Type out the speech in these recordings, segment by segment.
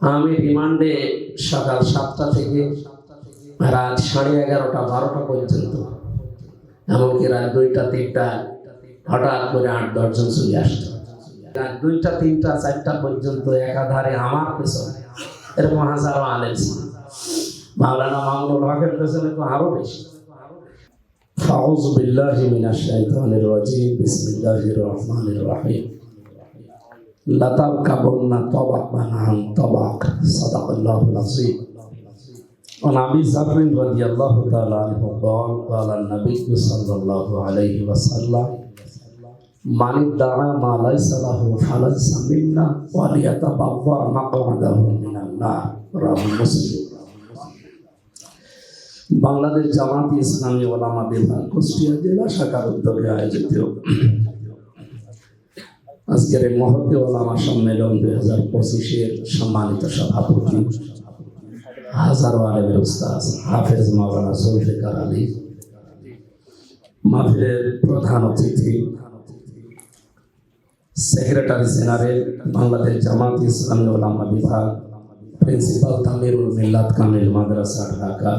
আমি রিমান্ডে সকাল সাতটা থেকে রাত সাড়ে এগারোটা বারোটা পর্যন্ত এমনকি রাত দুইটা তিনটা হঠাৎ করে আট দশজন চলে আসতো রাত দুইটা তিনটা চারটা পর্যন্ত একাধারে আমার পেছনে এরকম হাজারো আলেম ছিল মাওলানা মামুনুল হকের পেছনে তো আরো বেশি أعوذ بالله من الشيطان الرجيم بسم الله الرحمن الرحيم لتركبن طبقا عن طبق صدق الله العظيم عن ابي ذر رضي الله تعالى عنه قال قال النبي صلى الله عليه وسلم من ادعى ما ليس له فليس منا وليتبوأ مقعده من النار رواه مسلم বাংলাদেশ জামাত ইসলামী ওলামা বিভাগ কুষ্টিয়া জেলা শাখার উদ্যোগে আয়োজিত আজকের এই মহতি ওলামা সম্মেলন দুই হাজার পঁচিশের সম্মানিত সভাপতি হাজারো আলমের উস্তাদ হাফেজ মাওলানা জুলফিকার আলী। মাহফিলের প্রধান অতিথি, সেক্রেটারি জেনারেল, বাংলাদেশ জামাত ইসলামী ওলামা বিভাগ, প্রিন্সিপাল তামিরুল মিল্লাত কামিল মাদ্রাসা ঢাকা।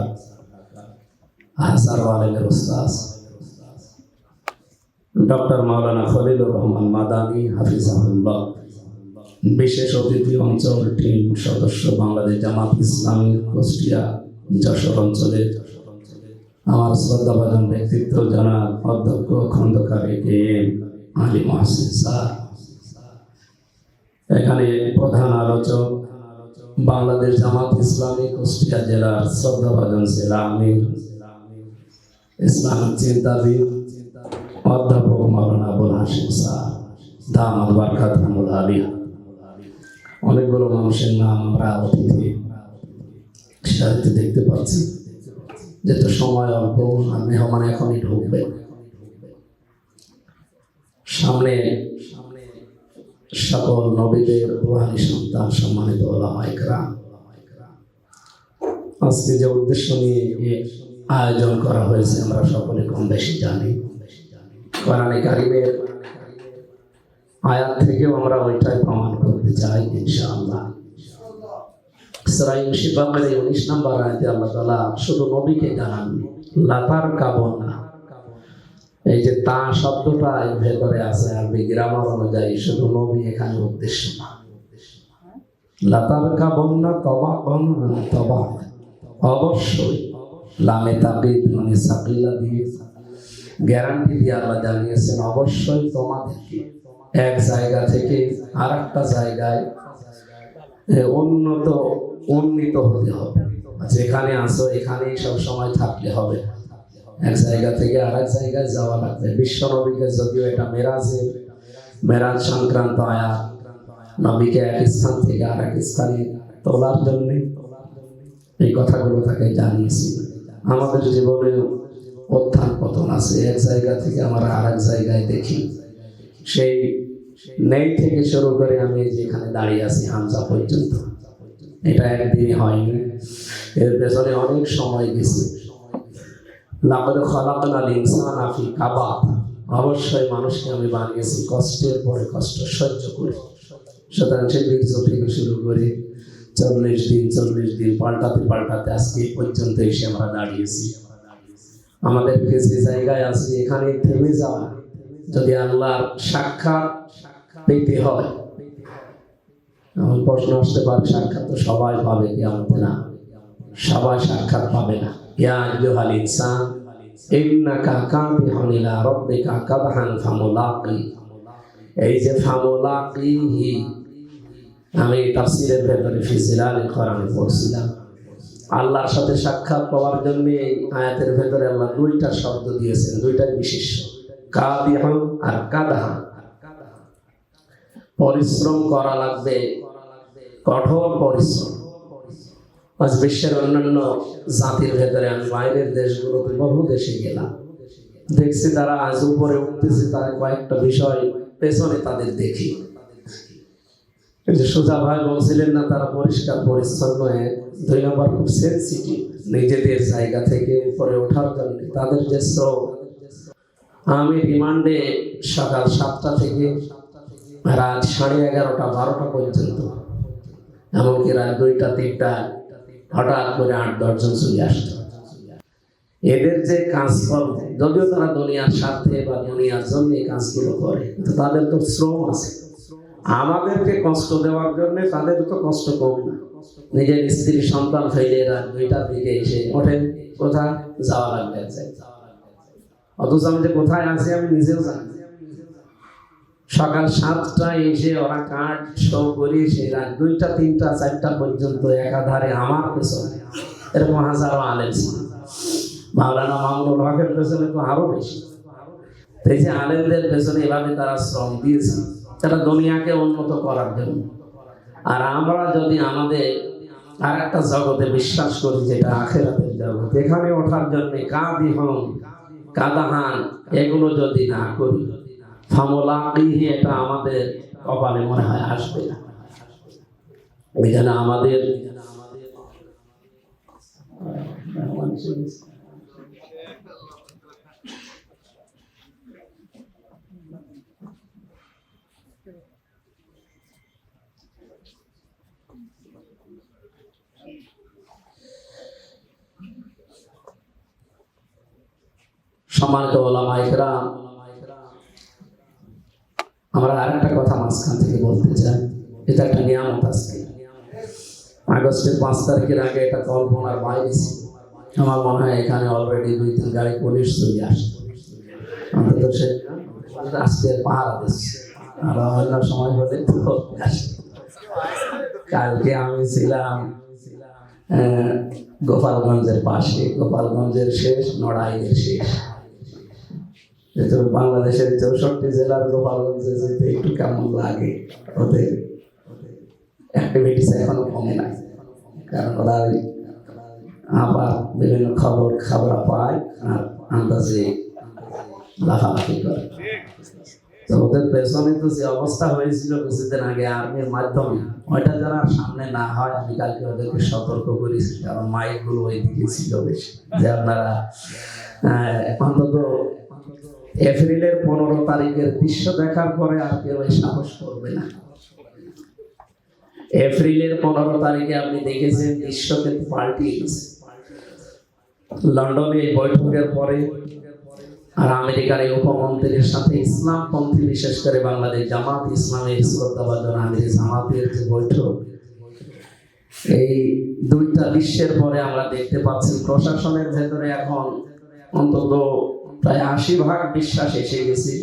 হাজার আলমের উস্তাদ ডক্টর মাওলানা খলিলুর রহমান মাদানী, হাফিজাহুল্লাহ। বিশেষ অতিথি অঞ্চল টিম সদস্য বাংলাদেশ জামাত ইসলামী, কুষ্টিয়া, যশোর অঞ্চলে। আমার শ্রদ্ধাভাজন ব্যক্তিত্ব জানা অধ্যক্ষ Khandaker K M Ali Mohasin sir. এখানে প্রধান আলোচক বাংলাদেশ জামাত ইসলামী, কুষ্টিয়া জেলার শ্রদ্ধাভাজন জেলা আমির ইসলামিক চিন্তাবিদ অধ্যাপক মাওলানা আবুল হাসিম দাম আলবার খাতামুল আলিয়া। অনেকগুলো মানুষের নাম আমরা অতিথি সাহিত্যে দেখতে পাচ্ছি, যেহেতু সময় অল্প মেহমান এখনই ঢুকবে। সামনে সকল নবীদের রুহানি সন্তান সম্মানিত ওলামাইকরা আজকে যে উদ্দেশ্য নিয়ে আয়োজন করা হয়েছে, আমরা সকলে কম বেশি জানি। কোরআনে কারিমের আয়াত থেকেও আমরা ওইটাই প্রমাণ করতে চাই, ইনশাআল্লাহ। ইসরাইল এই উনিশ নম্বর আয়াতে আল্লাহ তালা শুধু নবীকে লাতার কাবন এই যে তা শব্দটা ভেতরে আছে আরবি গ্রামার অনুযায়ী শুধু নবী এখানে উদ্দেশ্য না। লাতার কাবন তবা তবা। অবশ্যই, লামে মানে দিয়ে গ্যারান্টি দিয়ে আল্লাহ জানিয়েছেন, অবশ্যই তোমাদেরকে এক জায়গা থেকে আর একটা জায়গায় উন্নত, উন্নীত হতে হবে। যেখানে আসো, এখানেই সব সময় থাকলে হবে। এক জায়গা থেকে আর এক জায়গায় যাওয়া লাগবে। বিশ্ব নবীকে যদিও এটা মেরাজে, মেরাজ সংক্রান্ত আয়া, নবীকে এক স্থান থেকে আর এক স্থানে তোলার জন্য এই কথাগুলো তাকে জানিয়েছি। আমাদের জীবনে পতন আছে, এক জায়গা থেকে আমরা জায়গায় দেখি। সেই নেই থেকে শুরু করে আমি যেখানে দাঁড়িয়ে আছি, হামজা পর্যন্ত। এটা একদিনই হয়নি। এর পেছনে অনেক সময় গেছে। ইনসান আফি কাবাত অবশ্যই মানুষকে আমি বানিয়েছি কষ্টের পরে কষ্ট সহ্য করে। সুতরাং সে বীর্য থেকে শুরু করে চল্লিশ দিন চল্লিশ দিন পাল্টাতে পাল্টাতে আজকে পর্যন্ত এসে আমরা দাঁড়িয়েছি। আমাদেরকে যে জায়গায় আছি, এখানে থেমে যাওয়া, যদি আল্লাহর সাক্ষাৎ পেতে হয় প্রশ্ন আসতে পারে, সাক্ষাৎ তো সবাই পাবে কি আমাদের না। সবাই সাক্ষাৎ পাবে না। আমি তাফসীরের ভেতরে ফি জিলাল কোরআন আল্লাহর সাথে সাক্ষাৎ পাওয়ার জন্য এই আয়াতের ভেতরে আল্লাহ দুইটা শব্দ দিয়েছেন, দুইটা বিশেষ কাদিহান আর কাদাহান পরিশ্রম করা লাগবে, কঠোর পরিশ্রম। আজ বিশ্বের অন্যান্য জাতির ভেতরে আমি বাইরের দেশগুলোতে বহু দেশে গেলাম। দেখছি তারা আজ উপরে উঠতেছে, তার কয়েকটা বিষয় পেছনে তাদের দেখি। যে সোজা ভাই বলছিলেন না, তারা পরিষ্কার পরিচ্ছন্ন দুই নম্বর খুব সেন্সিটিভ নিজেদের জায়গা থেকে উপরে ওঠার জন্য, তাদের যে শ্রম। আমি রিমান্ডে সকাল সাতটা থেকে রাত সাড়ে এগারোটা, বারোটা পর্যন্ত, এমনকি রাত দুইটা, তিনটা, হঠাৎ করে আট দশজন চলে আসতো। এদের যে কাজকর্ম, যদিও তারা দুনিয়ার স্বার্থে বা দুনিয়ার জন্য কাজগুলো করে তাদের তো শ্রম আছে। আমাদেরকে কষ্ট দেওয়ার জন্য তাদের তো কষ্ট কম না। নিজের স্ত্রী, সন্তান ফেলে দুইটার দিকে এসে ওঠেন কোথায়? যাওয়া লাগবে অথচ আমি যে কোথায় আছি, আমি নিজেও জানি সকাল সাতটায় এসে ওরা কাঠ শো করি সে রাত দুইটা, তিনটা, চারটা পর্যন্ত একাধারে আমার পেছনে। এরকম হাজারো ছিল। মাওলানা মামুনুল হকের পেছনে তো আরও বেশি। এই যে আলেমদের পেছনে এভাবে তারা শ্রম দিয়েছে। তারা দুনিয়াকে উন্নত করার জন্য। আর আমরা যদি আমাদের আর একটা জগতে বিশ্বাস করি, যেটা আখেরাতের জগৎ, এখানে ওঠার জন্য কাদি হন কাদাহান এগুলো যদি না করি ফামলাকিহি এটা আমাদের কপালে মনে হয় আসবে না। এখানে আমাদের সম্মানিত ওলামা আমরা আরেকটা কথা মাঝখান থেকে বলতে চাই। এটা একটা নিয়ামত আজকে আগস্টের পাঁচ তারিখের আগে এটা কল্পনার বাইরে আমার মনে হয় এখানে অলরেডি দুই তিন গাড়ি পুলিশ চলে আসে। অন্তত সে আজকে পাহারা দিচ্ছে। আর অন্য সময় হলে কালকে আমি ছিলাম গোপালগঞ্জের পাশে। গোপালগঞ্জের শেষ নড়াইয়ের শেষ। বাংলাদেশের চৌষট্টি জেলার গোপালগঞ্জে যেতে একটু কেমন লাগে, ওদের অ্যাক্টিভিটিস এখনও কমে নাই। কারণ ওরা আবার বিভিন্ন খবর, খাবার পায় আর আন্দাজে লাফালাফি করে। তো ওদের পেছনে তো যে অবস্থা হয়েছিল কিছুদিন আগে আর্মির মাধ্যমে, ওইটা যারা সামনে না হয়, আমি কালকে ওদেরকে সতর্ক করেছি, কারণ মাইকগুলো ওই দিকে ছিল বেশি। যে আপনারা অন্তত এপ্রিলের পনেরো তারিখের দৃশ্য দেখার পরে আর কেউ সাহস করবে না। এপ্রিলের পনেরো তারিখে আপনি দেখেছেন দৃশ্য কিন্তু পাল্টিয়ে লন্ডনে বৈঠকের পরে আর আমেরিকার এই উপমন্ত্রীর সাথে ইসলামপন্থী, বিশেষ করে বাংলাদেশ জামাত ইসলামের শ্রদ্ধাবাদন আমির জামাতের যে বৈঠক, এই দুইটা বিশ্বের পরে আমরা দেখতে পাচ্ছি প্রশাসনের ভেতরে এখন অন্তত প্রায় আশি ভাগ বিশ্বাস এসে গেছে।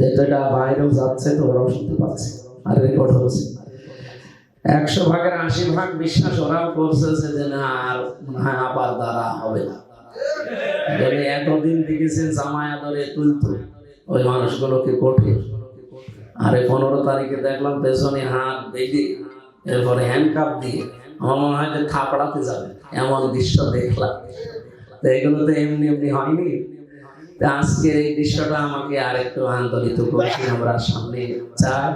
যেটা বাইরেও যাচ্ছে, তো ওরাও শুনতে পাচ্ছে আর রেকর্ড হচ্ছে। একশো ভাগের আশি ভাগ বিশ্বাস ওরাও করছে যে না, আর হয় আবার দ্বারা হবে না। এতদিন দেখেছে জামায়া ধরে তুলতো ওই মানুষগুলোকে কোঠে আরে পনেরো তারিখে দেখলাম পেছনে হাত বেঁধে, এরপরে হ্যান্ডকাপ দিয়ে আমার মনে হয় যে থাপড়াতে যাবে, এমন দৃশ্য দেখলাম। তো এগুলো তো এমনি এমনি হয়নি। আজকের এই দৃশ্যটা আমাকে আর একটু আন্দোলিত করেছে আমরা সামনে চাই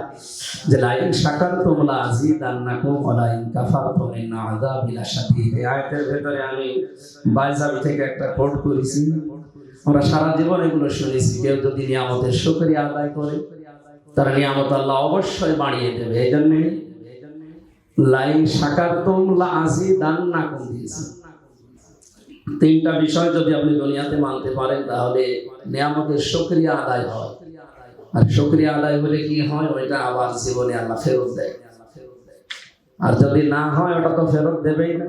যে লাইন সাকার তোমলা আজিদ আন্নাকুম ওলাইন কাফার তোমিন আযাবিল শাদীদ এই আয়াতের ভেতরে আমি বাইজাবি থেকে একটা কোট করেছি। আমরা সারা জীবন এগুলো শুনেছি। কেউ যদি নিয়ামতের শুকরিয়া আদায় করে, তার নিয়ামত আল্লাহ অবশ্যই বাড়িয়ে দেবে। এই জন্যে লাইন সাকার তোমলা আজিদ আন্নাকুম দিয়েছি। তিনটা বিষয় যদি আপনি দুনিয়াতে মানতে পারেন, তাহলে নিয়ামতের সক্রিয়া আদায় হয়। আর শুকরিয়া আদায় হলে কি হয়? ওইটা আবার জীবনে আল্লাহ ফেরত দেয়। আর যদি না হয়, ওটা তো ফেরত দেবেই না।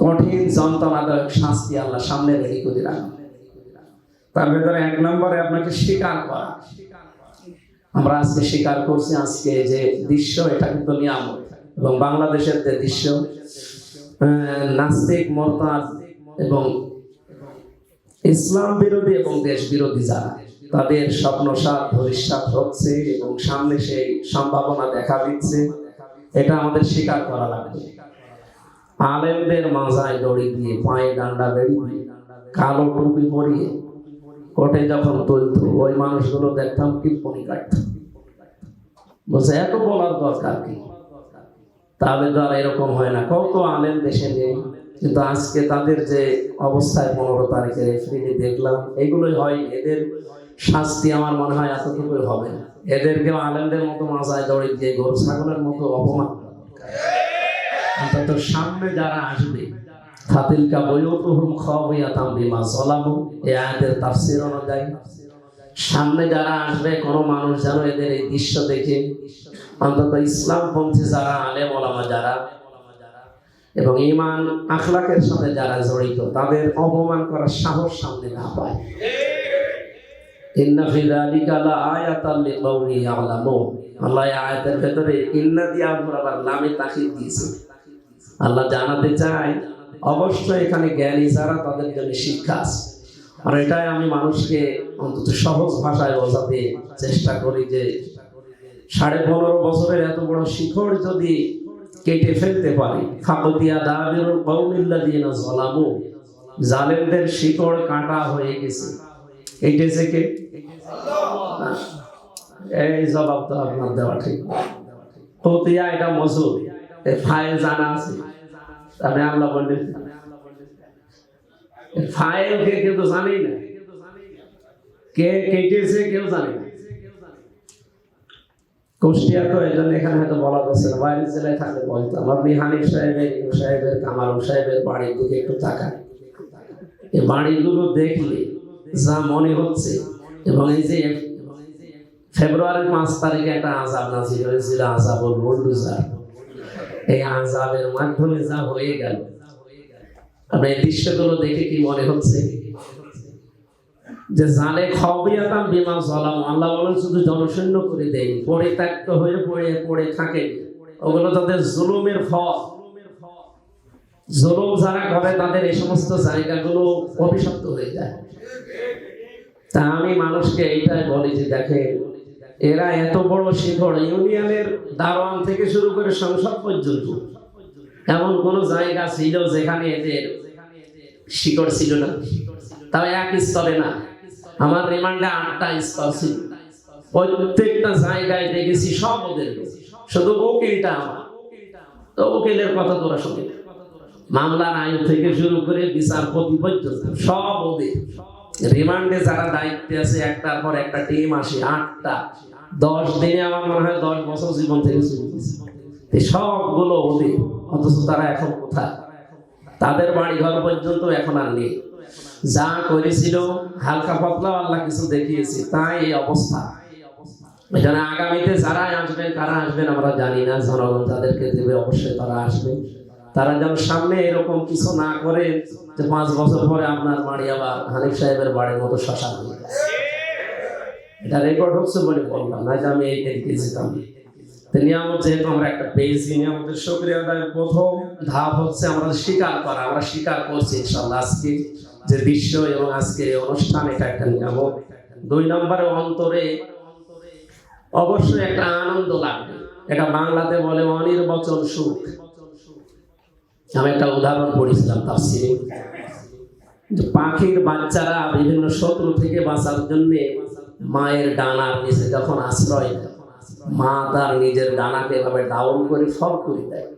কঠিন যন্ত্রণাদায়ক শাস্তি আল্লাহ সামনে রেডি করে রাখবে তার ভেতরে এক নম্বরে আপনাকে স্বীকার করা। আমরা আজকে স্বীকার করছি, আজকে যে দৃশ্য, এটা কিন্তু নিয়ামত। এবং বাংলাদেশের যে দৃশ্য নাস্তিক মরতাদ এবং ইসলাম বিরোধী এবং দেশ বিরোধী যারা, তাদের স্বপ্নসাত ভবিষ্যৎ হচ্ছে এবং সামনে সেই সম্ভাবনা দেখা দিচ্ছে। এটা আমাদের স্বীকার করা লাগবে। আলেমদের মাজায় দড়ি দিয়ে পায়ে ডান্ডা বেরিয়ে, কালো টুপি পরিয়ে কোটে যখন তুলতো, ওই মানুষগুলো দেখতাম টিপ্পনি কাটত। বলছে, এত বলার দরকার কি? তাহলে তো আর এরকম হয় না। কত আলেম দেশে নেই। কিন্তু আজকে তাদের যে অবস্থায় পনেরো তারিখের এপ্রিলে দেখলাম, এগুলোই হয়, এদের শাস্তি আমার মনে হয় এতটুকুই হবে। না এদেরকেও আলেমদের মতো মাজায় দড়ি দিয়ে গরু ছাগলের মতো অপমান অন্তত সামনে যারা আসবে ফাতিলকা বয়ুতুহুম খাওয়ায়াতাম বিমা যালামু এই আয়াতের তাফসীর অনুযায়ী। সামনে যারা আসবে, কোনো মানুষ যেন এদের এই দৃশ্য দেখে, অন্তত ইসলাম ইসলামপন্থী যারা আলেম ওলামা যারা এবং ইমান আখলাকের সাথে যারা জড়িত, তাদের অপমান করার সাহস সামনে না পায়। ইন্না ফি যালিকা লা আয়াতাল লিকাউমি ইয়ালামুন। আল্লাহ আয়াতের ভেতরে, ইন্না দিয়ে আবার আবার লামে তাকিদ দিয়েছে। আল্লাহ জানাতে চায়, অবশ্যই এখানে জ্ঞানী যারা, তাদের জন্য শিক্ষা আছে। আর এটাই আমি মানুষকে অন্তত সহজ ভাষায় বোঝাতে চেষ্টা করি যে, সাড়ে পনেরো বছরের এত বড় শিখর যদি কেটে ফেলতে পারি। ফাকতিয়া জালেমদের শিকড় কাটা হয়ে গেছে। এইটেছে কে? এই জবাব তো আপনার দেওয়া ঠিক কতিয়া এটা মজুর। ফাইল জানা আছে। আমি আল্লাহ বললেন ফাইল কে কেউ তো জানেই না। কে কেটেছে কেউ জানে না। কুষ্টিয়া তো এই জন্য এখানে হয়তো বলা যাচ্ছে না। বাইরের জেলায় থাকলে বলতাম আপনি হানিফ সাহেবের ইউ সাহেবের, কামাল সাহেবের বাড়ির দিকে একটু তাকান। এই বাড়িগুলো দেখলে যা মনে হচ্ছে, এবং এই যে ফেব্রুয়ারির পাঁচ তারিখে একটা আজাব নাজির হয়েছিল আজাবুল বুলডুজার এই আজাবের মাধ্যমে যা হয়ে গেল। আপনি এই দৃশ্যগুলো দেখে কি মনে হচ্ছে? যে জালে খবিয়াতাম বিমা জলাম, আল্লাহ বলেন শুধু জনশূন্য করে দেয় পরিত্যক্ত হয়ে পড়ে পড়ে থাকে। ওগুলো তাদের জুলুমের ফল। জুলুম যারা করে, তাদের এই সমস্ত জায়গাগুলো অভিশপ্ত হয়ে যায়। তা আমি মানুষকে এইটাই বলি যে দেখে এরা এত বড় শিখর, ইউনিয়নের দারোয়ান থেকে শুরু করে সংসদ পর্যন্ত। এমন কোন জায়গা ছিল যেখানে এদের শিকড় ছিল না। তাও এক স্তরে না। আমার রিমান্ডে আটটা স্তর ছিল। প্রত্যেকটা জায়গায় দেখেছি সব ওদের শুধু উকিলটা তো উকিলের কথা তোরা শুনে মামলার আইন থেকে শুরু করে বিচারপতি পর্যন্ত সব ওদের। রিমান্ডে যারা দায়িত্বে আছে, একটার পর একটা টিম আসে, আটটা। দশ দিনে আমার মনে হয় দশ বছর জীবন থেকে শুরু এই সবগুলো ওদের। অথচ তারা এখন কোথায়? তাদের বাড়ি ঘর পর্যন্ত এখন আর নেই। যা করেছিল, হালকা পাতলা আল্লাহ কিছু দেখিয়েছে, তাই এই অবস্থা। এখানে আগামীতে যারা আসবেন কারা আসবেন আমরা জানি না, জনগণ যাদেরকে দেবে, অবশ্যই তারা আসবে। তারা যেন সামনে এরকম কিছু না করে, যে পাঁচ বছর পরে আপনার বাড়ি আবার হানিফ সাহেবের বাড়ির মতো শ্মশান হয়ে এটা রেকর্ড হচ্ছে বলে বললাম, না যে আমি এই এদিকে যেতাম। তো নিয়ামত যেহেতু আমরা একটা পেয়েছি, নিয়ামতের সক্রিয় প্রথম ধাপ হচ্ছে আমরা স্বীকার করা, আমরা স্বীকার করছি ইনশাল্লাহ আজকে। যে বিশ্ব এবং আজকের অনুষ্ঠান এটা একটা নিয়ামত। দুই নম্বরে অন্তরে অবশ্যই একটা আনন্দ লাগবে। এটা বাংলাতে বলে অনির্বচন সুখ। আমি একটা উদাহরণ পড়েছিলাম তাফসিরে। যে পাখির বাচ্চারা বিভিন্ন শত্রু থেকে বাঁচার জন্য মায়ের ডানার নিচে যখন আশ্রয় মা তার নিজের ডানাকে এভাবে ডাউন করে ফল করে দেয়।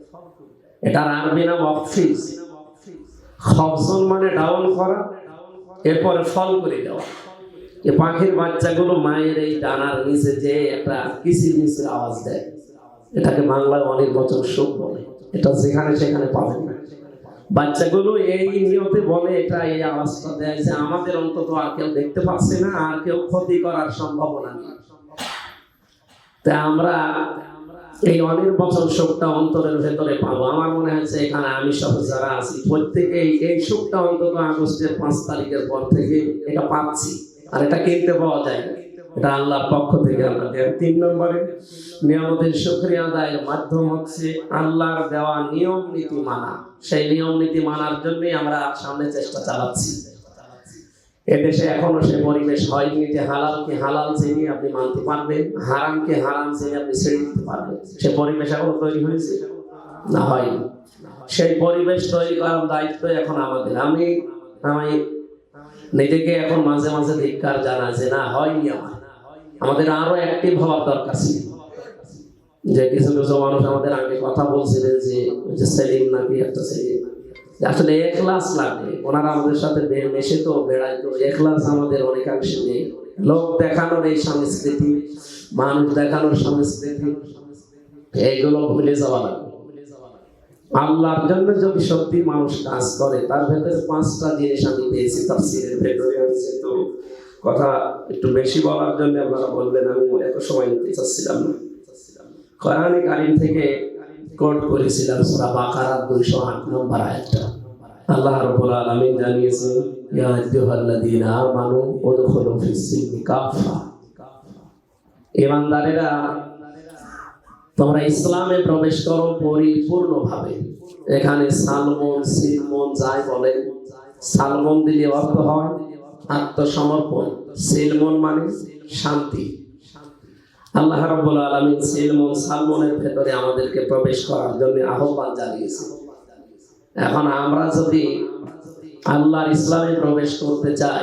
এটার আরবি নাম অফিস খবজন মানে ডাউন করা, এরপরে ফল করে দেওয়া। এ পাখির বাচ্চাগুলো মায়ের এই ডানার নিচে যে একটা কিসির মিচির আওয়াজ দেয়, এটাকে বাংলায় অনেক বছর সুখ বলে। এটা যেখানে সেখানে পাবেন না। বাচ্চাগুলো এই নিয়তে বলে, এটা এই আওয়াজটা দেয় যে আমাদের অন্তত আর কেউ দেখতে পাচ্ছে না, আর কেউ ক্ষতি করার সম্ভাবনা নেই। তা আমরা এই অনির্বচন সুখটা অন্তরের ভেতরে পাবো। আমার মনে হচ্ছে এখানে আমি সব যারা আছি, প্রত্যেকেই এই সুখটা অন্তত আগস্টের পাঁচ তারিখের পর থেকে এটা পাচ্ছি। আর এটা কিনতে পাওয়া যায় এটা আল্লাহর পক্ষ থেকে আমরা তিন নম্বরে, নিয়ামতের শুক্রিয়া আদায়ের মাধ্যম হচ্ছে আল্লাহর দেওয়া নিয়ম নীতি মানা। সেই নিয়ম নীতি মানার জন্যই আমরা সামনে চেষ্টা চালাচ্ছি। এদেশে এখনও সে পরিবেশ হয়নি যে হালালকে হালাল জেনে আপনি মানতে পারবেন, হারামকে হারাম জেনে আপনি ছেড়ে দিতে পারবেন। সে পরিবেশ এখনও তৈরি হয়েছে? না হয়নি। সেই পরিবেশ তৈরি করার দায়িত্ব এখন আমাদের। আমি আমি নিজেকে এখন মাঝে মাঝে ধিক্কার জানা যে না, হয়নি আমার। আমাদের আরও অ্যাক্টিভ হওয়ার দরকার ছিল। যে কিছু কিছু মানুষ আমাদের আগে কথা বলছিলেন যে সেলিম নাকি একটা সেলিম? আসলে এখলাস লাগে। ওনারা আমাদের সাথে মেশে তো বেড়ায় তো, এখলাস আমাদের অনেকাংশে নেই। লোক দেখানোর এই সংস্কৃতি, মানুষ দেখানোর সংস্কৃতি, এইগুলো ভুলে যাওয়া লাগবে আল্লাহর জন্য যদি সত্যি মানুষ কাজ করে, তার ভেতরে পাঁচটা জিনিস আমি পেয়েছি, তাফসিরের ভেতরে আছে তো। কথা একটু বেশি বলার জন্য আপনারা বলবেন, আমি এত সময় নিতে চাচ্ছিলাম না। কোরআনে কারিম থেকে কোট করেছিলাম সূরা বাকারা 208 নম্বর আয়াতটা আল্লাহ রাব্বুল আলামিন জানিয়েছেন, ইয়া আইয়ুহাল্লাযীনা আমানু উদখুলু ফিস-সিলমি কাফা ইমানদারেরা তোমরা ইসলামে প্রবেশ করো পরিপূর্ণভাবে। এখানে সালমন, সিলমন যাই বলেন সালমন দিলে অর্থ হয় আত্মসমর্পণ। সিলমন মানে শান্তি। আল্লাহ রাব্বুল আলামিন সিলমন সালমনের ভেতরে আমাদেরকে প্রবেশ করার জন্য আহ্বান জানিয়েছে। এখন আমরা যদি আল্লাহর ইসলামে প্রবেশ করতে চাই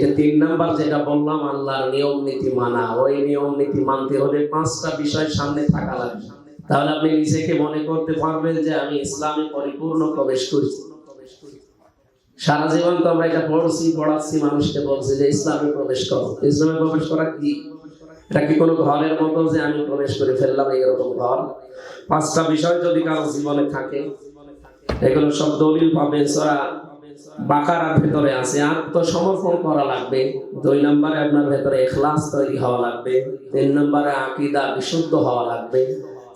যে তিন নাম্বার যেটা বললাম, আল্লাহর নিয়ম নীতি মানা, ওই নিয়ম নীতি মানতে হলে পাঁচটা বিষয় সামনে থাকা লাগবে। তাহলে আপনি নিজেকে মনে করতে পারবেন যে আমি ইসলামে পরিপূর্ণ প্রবেশ করেছি। সারা জীবন তো আমরা এটা পড়ছি, পড়াচ্ছি, মানুষকে বলছি যে ইসলামে প্রবেশ করো। ইসলামে প্রবেশ করা কি? এটা কি কোনো ঘরের মতো যে আমি প্রবেশ করে ফেললাম এইরকম ঘর? পাঁচটা বিষয় যদি কারও জীবনে থাকে, এগুলো সব দলিল পাবে সরা বাকারার ভেতরে আছে। আত্মসমর্পণ করা লাগবে। দুই নম্বরে আপনার ভেতরে এখলাস তৈরি হওয়া লাগবে। তিন নম্বরে আকিদা বিশুদ্ধ হওয়া লাগবে।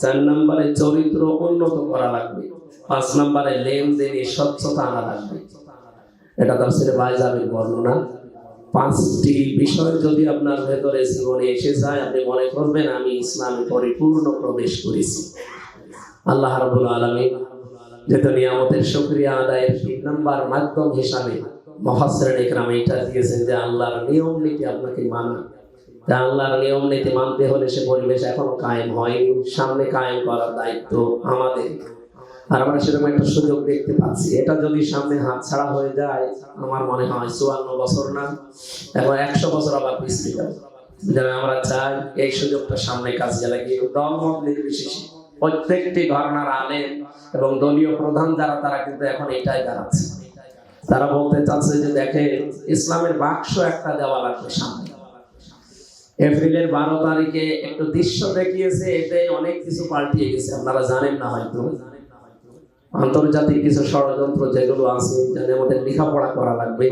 চার নম্বরে চরিত্র উন্নত করা লাগবে। পাঁচ নম্বরে লেনদেনে স্বচ্ছতা আনা লাগবে। এটা তাফসিরে বাইজাবের বর্ণনা। পাঁচটি বিষয় যদি আপনার ভেতরে জীবনে এসে যায়, আপনি মনে করবেন, আমি ইসলামে পরিপূর্ণ প্রবেশ করেছি। আল্লাহ রাব্বুল আলামিন যেহেতু নিয়ামতের শুকরিয়া আদায়ের তিন নাম্বার মাধ্যম হিসাবে মহাশ্রেণ ইকরাম এটা দিয়েছেন যে আল্লাহর নিয়ম নীতি আপনাকে মানা আল্লাহর নিয়ম নীতি মানতে হলে সে পরিবেশ এখনও কায়েম হয়নি। সামনে কায়েম করার দায়িত্ব আমাদের। আর আমরা সেরকম একটা সুযোগ দেখতে পাচ্ছি। এটা যদি সামনে হাত ছাড়া হয়ে যায়, আমার মনে হয় চুয়ান্ন বছর না এখন একশো বছর আবার পিছিয়ে যাবে। যেন আমরা চাই এই সুযোগটা সামনে কাজে লাগিয়ে দল মত নির্বিশেষে প্রত্যেকটি ঘটনার আলেম এবং দলীয় প্রধান যারা, তারা কিন্তু এখন এটাই দাঁড়াচ্ছে। তারা বলতে চাচ্ছে যে দেখে ইসলামের বাক্স একটা দেওয়া লাগবে সামনে। এপ্রিলের বারো তারিখে একটু দৃশ্য দেখিয়েছে এটাই অনেক কিছু পাল্টিয়ে গেছে। আপনারা জানেন না হয়তো। আন্তর্জাতিক কিছু ষড়যন্ত্র যেগুলো আছে, যেন আমাদের লেখাপড়া করা লাগবে।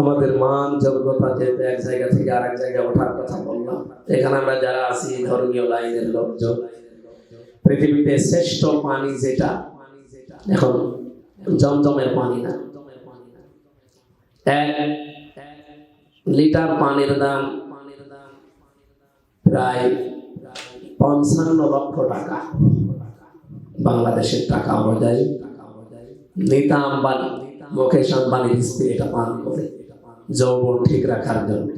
আমাদের মান, যোগ্যতা যেহেতু এক জায়গা থেকে আরেক জায়গায় ওঠার কথা বললাম, এখানে আমরা যারা আছি, ধর্মীয় লাইনের লোকজন, পৃথিবীতে শ্রেষ্ঠ পানি যেটা, এখন জমজমের পানি না। এক লিটার পানির দাম প্রায় পঞ্চান্ন লক্ষ টাকা। বাংলাদেশের টাকা অনুযায়ী নীতা আম্বানি মুকেশ আম্বানির স্ত্রী এটা পান করে। যৌবন ঠিক রাখার জন্য।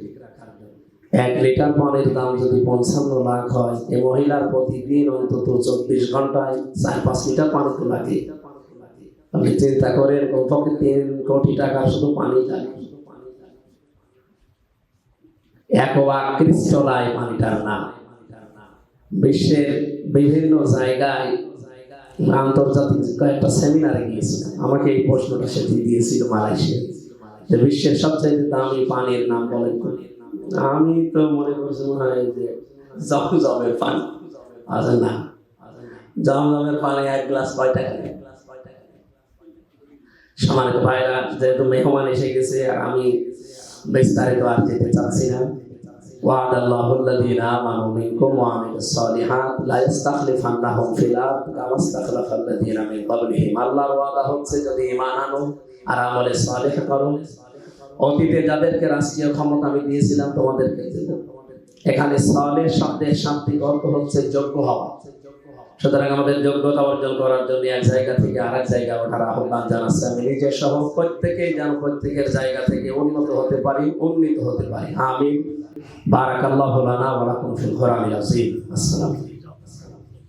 এক লিটার পানির দাম যদি পঞ্চান্ন লাখ হয় এই মহিলার প্রতিদিন অন্তত চব্বিশ ঘন্টায় চার পাঁচ লিটার পানি তো লাগে। আপনি চিন্তা করেন, কমপক্ষে তিন কোটি টাকা শুধু পানি লাগে। একবা ক্রিস্টলায় পানিটার নাম। বিশ্বের বিভিন্ন জায়গায় আন্তর্জাতিক কয়েকটা সেমিনারে গিয়েছিলাম, আমাকে এই প্রশ্নটা সেটি দিয়েছিল মালয়েশিয়া। যে বিশ্বের সবচেয়ে দামি পানির নাম বলেন আমি তো মনে করছি মনে হয় যে জমজমের পানি। আচ্ছা না। জমজমের পানি এক গ্লাস কয় টাকা? সমানিত ভাইরা, যেহেতু মেহমান এসে গেছে, আমি বিস্তারিত আর যেতে চাচ্ছি না। وعد الله الذين آمنوا منكم وعملوا الصالحات لا يستخلفنهم في الأرض كما استخلف الذين من قبلهم আল্লাহর ওয়াদা হচ্ছে যদি ঈমান আনো আর আমলে সালেহ করো অতীতে যাদেরকে রাষ্ট্রীয় ক্ষমতা আমি দিয়েছিলাম তোমাদেরকে দেব এখানে সালেহ শব্দের শান্তি অর্থ হচ্ছে যোগ্য হওয়া সুতরাং আমাদের যোগ্যতা অর্জন করার জন্য এক জায়গা থেকে আরেক জায়গা ওঠার আহ্বান জানাচ্ছে আমি নিজের সহ প্রত্যেকেই যেন প্রত্যেকের জায়গা থেকে উন্নত হতে পারি উন্নীত হতে পারি আমি বারাকাল্লাহ লানা ওয়া লাকুম ফিল কোরআনিল আযীম। আসসালামু